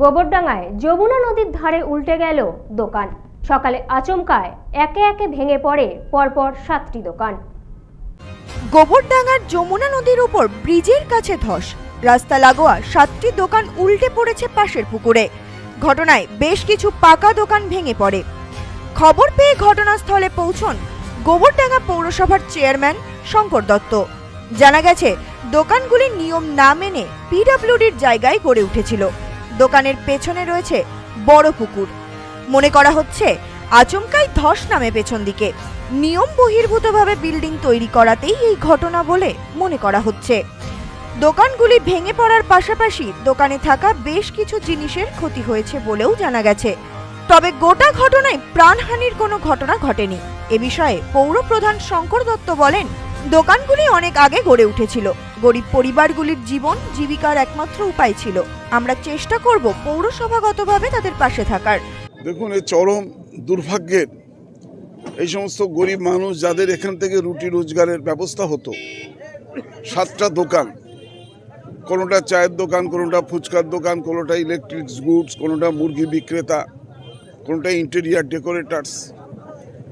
গোবরডাঙ্গায় যমুনা নদীর ধারে উল্টে গেল দোকান। সকালে আচমকায় একে একে ভেঙে পড়ে পরপর সাতটি দোকান। গোবরডাঙ্গার যমুনা নদীর উপর ব্রিজের কাছে ধস। রাস্তা লাগোয়া সাতটি দোকান উল্টে পড়েছে পাশের পুকুরে। ঘটনায় বেশ কিছু পাকা দোকান ভেঙে পড়ে। খবর পেয়ে ঘটনাস্থলে পৌঁছন গোবরডাঙ্গা পৌরসভার চেয়ারম্যান শঙ্কর দত্ত। জানা গেছে দোকানগুলি নিয়ম না মেনে পিডব্লিউডির জায়গায় গড়ে উঠেছিল। দোকানের পেছনে রয়েছে বড় পুকুর। মনে করা হচ্ছে, আচমকাই ধস নামে পেছন দিকে। নিয়ম বহির্ভূতভাবে বিল্ডিং তৈরি করাতেই এই ঘটনা বলে মনে করা হচ্ছে। দোকানগুলি ভেঙে পড়ার পাশাপাশি দোকানে থাকা বেশ কিছু জিনিসের ক্ষতি হয়েছে বলেও জানা গেছে। তবে গোটা ঘটনায় প্রাণহানির কোনো ঘটনা ঘটেনি। এ বিষয়ে পৌর প্রধান শঙ্কর দত্ত বলেন, দোকানগুলি অনেক আগে গড়ে উঠেছিল। গরিব পরিবারগুলির জীবন জীবিকার একমাত্র উপায় ছিল। আমরা চেষ্টা করব পৌরসভাগতভাবে তাদের পাশে থাকার। দেখুন, এই চরম দুর্ভাগ্যের এই সমস্ত গরিব মানুষ যাদের এখান থেকে রুটি রোজগারের ব্যবস্থা হতো, সাতটা দোকান, কোনোটা চায়ের দোকান, কোনোটা ফুচকার দোকান, কোনোটা ইলেকট্রিক্স গুডস কোনোটা মুরগি বিক্রেতা, কোনোটা ইন্টেরিয়ার ডেকোরেটার্স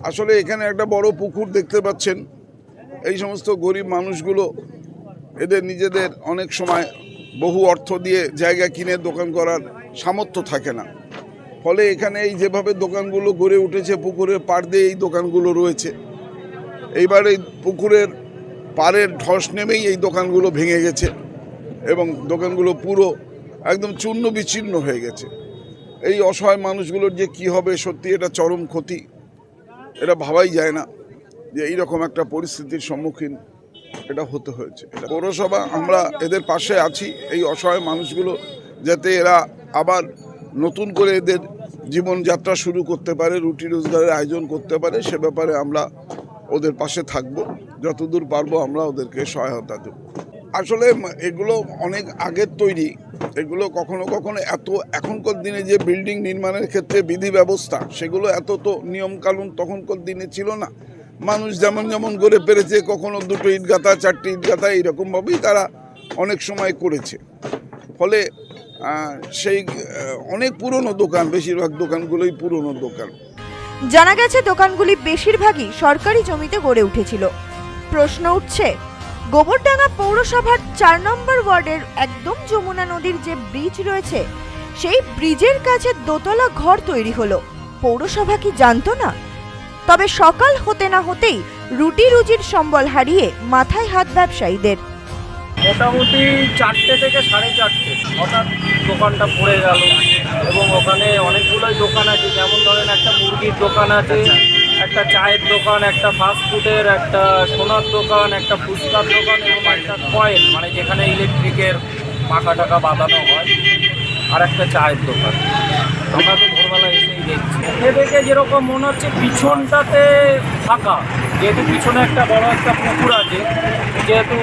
আসলে এখানে একটা বড় পুকুর দেখতে পাচ্ছেন। এই সমস্ত গরিব মানুষগুলো এদের নিজেদের অনেক সময় বহু অর্থ দিয়ে জায়গা কিনে দোকান করার সামর্থ্য থাকে না। ফলে এখানে এই যেভাবে দোকানগুলো গড়ে উঠেছে পুকুরের পাড় দিয়ে এই দোকানগুলো রয়েছে, এইবার এই পুকুরের পাড়ের ধস নেমেই এই দোকানগুলো ভেঙে গেছে এবং দোকানগুলো পুরো একদম চূর্ণ বিচ্ছিন্ন হয়ে গেছে। এই অসহায় মানুষগুলোর যে কি হবে, সত্যি এটা চরম ক্ষতি। এটা ভাবাই যায় না যে এইরকম একটা পরিস্থিতির সম্মুখীন এটা হতে হয়েছে। পৌরসভা, আমরা এদের পাশে আছি, এই অসহায় মানুষগুলো, যাতে এরা আবার নতুন করে এদের জীবনযাত্রা শুরু করতে পারে, রুটি রোজগারের আয়োজন করতে পারে, সে ব্যাপারে আমরা ওদের পাশে থাকব। যতদূর পারব আমরা ওদেরকে সহায়তা দেব। আসলে এগুলো অনেক আগের তৈরি। এগুলো কখনো কখনো এত, এখনকার দিনে যে বিল্ডিং নির্মাণের ক্ষেত্রে বিধি ব্যবস্থা, সেগুলো এত তো নিয়মকানুন তখনকার দিনে ছিল না। মানুষ যেমন যেমন করে পেরেছে, কখনো দুটো ইটগাতা চারটি ইটগাতা এইরকমভাবেই তারা অনেক সময় করেছে। ফলে সেই অনেক পুরনো দোকান, বেশিরভাগ দোকানগুলোই পুরনো দোকান। জানা গেছে দোকানগুলি বেশিরভাগই সরকারি জমিতে গড়ে উঠেছিল। প্রশ্ন উঠছে, গোবরডাঙ্গা পৌরসভার চার নম্বর ওয়ার্ডের একদম যমুনা নদীর যে ব্রিজ রয়েছে, সেই ব্রিজের কাছে দোতলা ঘর তৈরি হলো। পৌরসভা কি জানতো না? তবে সকাল হতে না হতেই রুটি রুজির সম্বল হারিয়ে মাথায় হাত ব্যবসায়ীদের। মোটামুটি চারটে থেকে সাড়ে চারটে হঠাৎ দোকানটা পড়ে গেল এবং ওখানে অনেকগুলোই দোকান আছে যেমন ধরেন একটা মুরগির দোকান আছে একটা চায়ের দোকান একটা ফাস্ট ফুডের একটা সোনার দোকান একটা ফুচকার দোকান এবং একটা কয়েল মানে যেখানে ইলেকট্রিকের পাখা টাকা বাঁধানো হয় আর একটা চায়ের দোকান। আমরা তো এ দেখে যেরকম মনে হচ্ছে পিছনটাতে ফাঁকা, যেহেতু পিছনে একটা বড় একটা পুকুর আছে, যেহেতু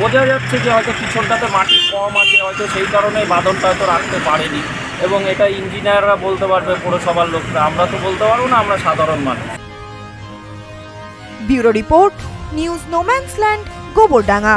বোঝা যাচ্ছে যে হয়তো পিছনটাতে মাটি কম আছে, হয়তো সেই কারণে বাদনটা হয়তো রাখতে পারেনি, এবং এটা ইঞ্জিনিয়াররা বলতে পারবে, পৌরসভার লোকরা, আমরা তো বলতে পারব না, আমরা সাধারণ মানুষ। Bureau report, news no man's land, Gobardanga.